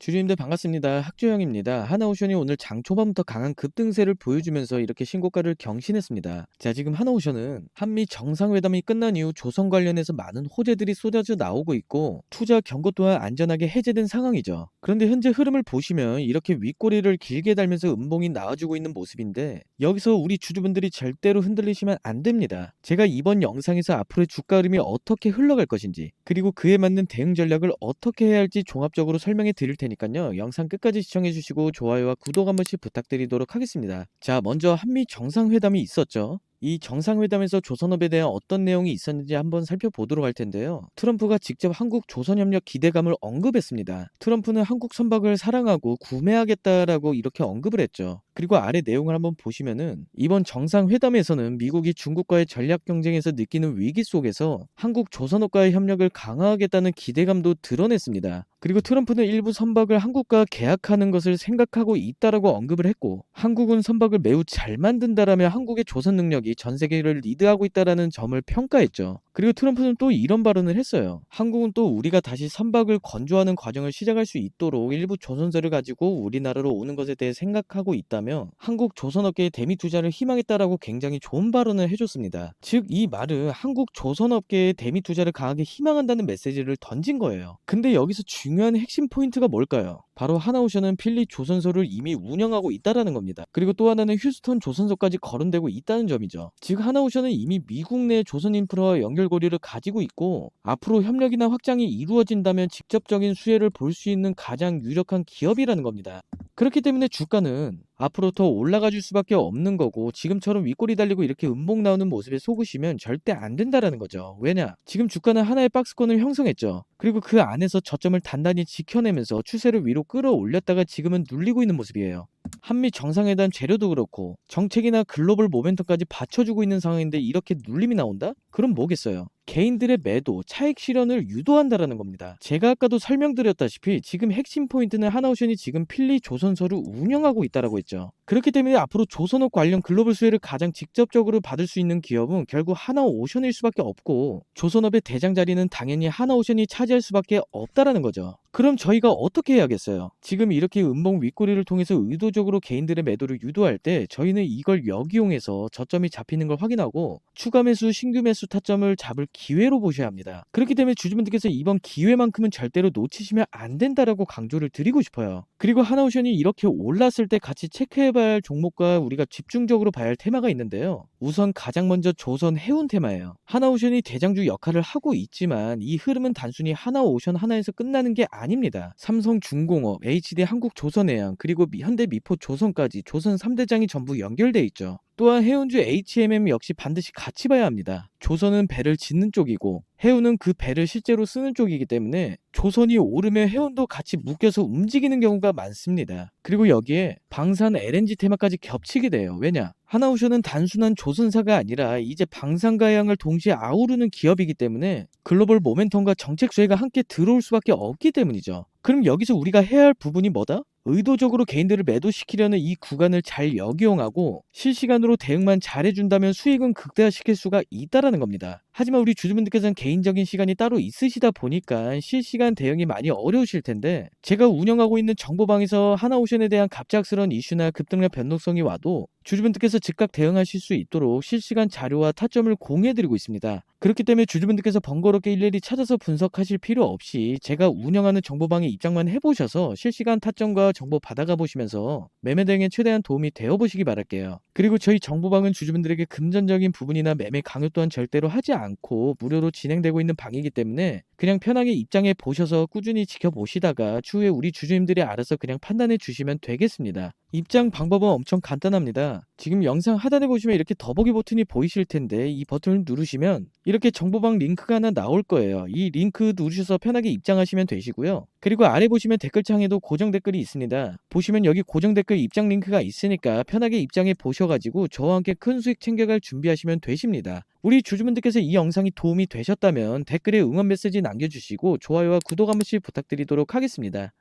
주주님들 반갑습니다. 학조영입니다. 하나오션이 오늘 장 초반부터 강한 급등세를 보여주면서 이렇게 신고가를 경신했습니다. 자, 지금 하나오션은 한미 정상회담이 끝난 이후 조선 관련해서 많은 호재들이 쏟아져 나오고 있고 투자 경고 또한 안전하게 해제된 상황이죠. 그런데 현재 흐름을 보시면 이렇게 윗꼬리를 길게 달면서 음봉이 나와주고 있는 모습인데 여기서 우리 주주분들이 절대로 흔들리시면 안 됩니다. 제가 이번 영상에서 앞으로의 주가 흐름이 어떻게 흘러갈 것인지 그리고 그에 맞는 대응 전략을 어떻게 해야 할지 종합적으로 설명해 드릴 테니까요. 영상 끝까지 시청해 주시고 좋아요와 구독 한 번씩 부탁드리도록 하겠습니다. 자, 먼저 한미 정상회담이 있었죠. 이 정상회담에서 조선업에 대한 어떤 내용이 있었는지 한번 살펴보도록 할 텐데요. 트럼프가 직접 한국 조선협력 기대감을 언급했습니다. 트럼프는 한국 선박을 사랑하고 구매하겠다라고 이렇게 언급을 했죠. 그리고 아래 내용을 한번 보시면은 이번 정상회담에서는 미국이 중국과의 전략 경쟁에서 느끼는 위기 속에서 한국 조선업과의 협력을 강화하겠다는 기대감도 드러냈습니다. 그리고 트럼프는 일부 선박을 한국과 계약하는 것을 생각하고 있다라고 언급을 했고 한국은 선박을 매우 잘 만든다라며 한국의 조선 능력이 전 세계를 리드하고 있다라는 점을 평가했죠. 그리고 트럼프는 또 이런 발언을 했어요. 한국은 또 우리가 다시 선박을 건조하는 과정을 시작할 수 있도록 일부 조선소를 가지고 우리나라로 오는 것에 대해 생각하고 있다며 한국 조선업계의 대미 투자를 희망했다라고 굉장히 좋은 발언을 해줬습니다. 즉 이 말은 한국 조선업계의 대미 투자를 강하게 희망한다는 메시지를 던진 거예요. 근데 여기서 중요한 핵심 포인트가 뭘까요? 바로 하나오션은 필리 조선소를 이미 운영하고 있다라는 겁니다. 그리고 또 하나는 휴스턴 조선소까지 거론되고 있다는 점이죠. 즉 하나오션은 이미 미국 내 조선 인프라와 연결 고리를 가지고 있고 앞으로 협력이나 확장이 이루어진다면 직접적인 수혜를 볼 수 있는 가장 유력한 기업이라는 겁니다. 그렇기 때문에 주가는 앞으로 더 올라가 줄 수밖에 없는 거고 지금처럼 윗골이 달리고 이렇게 음봉 나오는 모습에 속으시면 절대 안 된다라는 거죠. 왜냐? 지금 주가는 하나의 박스권을 형성했죠. 그리고 그 안에서 저점을 단단히 지켜내면서 추세를 위로 끌어올렸다가 지금은 눌리고 있는 모습이에요. 한미 정상회담 재료도 그렇고 정책이나 글로벌 모멘텀까지 받쳐주고 있는 상황인데 이렇게 눌림이 나온다? 그럼 뭐겠어요? 개인들의 매도, 차익 실현을 유도한다라는 겁니다. 제가 아까도 설명드렸다시피 지금 핵심 포인트는 하나오션이 지금 필리 조선소를 운영하고 있다라고 했죠. 그렇기 때문에 앞으로 조선업 관련 글로벌 수혜를 가장 직접적으로 받을 수 있는 기업은 결국 하나오션일 수밖에 없고 조선업의 대장 자리는 당연히 하나오션이 차지할 수밖에 없다라는 거죠. 그럼 저희가 어떻게 해야겠어요? 지금 이렇게 음봉 윗꼬리를 통해서 의도적으로 개인들의 매도를 유도할 때 저희는 이걸 역이용해서 저점이 잡히는 걸 확인하고 추가 매수, 신규 매수 타점을 잡을 기회로 보셔야 합니다. 그렇기 때문에 주주분들께서 이번 기회만큼은 절대로 놓치시면 안 된다라고 강조를 드리고 싶어요. 그리고 하나오션이 이렇게 올랐을 때 같이 체크해봐야 할 종목과 우리가 집중적으로 봐야 할 테마가 있는데요. 우선 가장 먼저 조선 해운 테마예요. 하나오션이 대장주 역할을 하고 있지만 이 흐름은 단순히 하나오션 하나에서 끝나는 게 아닙니다. 삼성중공업, HD 한국조선해양, 그리고 미- 현대미포조선까지 조선 3대장이 전부 연결돼 있죠. 또한 해운주 HMM 역시 반드시 같이 봐야 합니다. 조선은 배를 짓는 쪽이고 해운은 그 배를 실제로 쓰는 쪽이기 때문에 조선이 오르면 해운도 같이 묶여서 움직이는 경우가 많습니다. 그리고 여기에 방산 LNG 테마까지 겹치게 돼요. 왜냐? 하나오션은 단순한 조선사가 아니라 이제 방산과 해양을 동시에 아우르는 기업이기 때문에 글로벌 모멘텀과 정책 수혜가 함께 들어올 수밖에 없기 때문이죠. 그럼 여기서 우리가 해야 할 부분이 뭐다? 의도적으로 개인들을 매도시키려는 이 구간을 잘 역이용하고 실시간으로 대응만 잘해준다면 수익은 극대화시킬 수가 있다라는 겁니다. 하지만 우리 주주분들께서는 개인적인 시간이 따로 있으시다 보니까 실시간 대응이 많이 어려우실 텐데 제가 운영하고 있는 정보방에서 하나오션에 대한 갑작스러운 이슈나 급등력 변동성이 와도 주주분들께서 즉각 대응하실 수 있도록 실시간 자료와 타점을 공유해드리고 있습니다. 그렇기 때문에 주주분들께서 번거롭게 일일이 찾아서 분석하실 필요 없이 제가 운영하는 정보방에 입장만 해보셔서 실시간 타점과 정보 받아가 보시면서 매매 대응에 최대한 도움이 되어 보시기 바랄게요. 그리고 저희 정보방은 주주분들에게 금전적인 부분이나 매매 강요 또한 절대로 하지 않고 무료로 진행되고 있는 방이기 때문에 그냥 편하게 입장해 보셔서 꾸준히 지켜보시다가 추후에 우리 주주님들이 알아서 그냥 판단해 주시면 되겠습니다. 입장 방법은 엄청 간단합니다. 지금 영상 하단에 보시면 이렇게 더보기 버튼이 보이실 텐데 이 버튼을 누르시면 이렇게 정보방 링크가 하나 나올 거예요. 이 링크 누르셔서 편하게 입장하시면 되시고요. 그리고 아래 보시면 댓글창에도 고정 댓글이 있습니다. 보시면 여기 고정 댓글 입장 링크가 있으니까 편하게 입장해 보 셔가지고 저와 함께 큰 수익 챙겨갈 준비하시면 되십니다. 우리 주주분들께서 이 영상이 도움이 되셨다면 댓글에 응원 메시지 남겨주시고 좋아요와 구독 한 번씩 부탁드리도록 하겠습니다.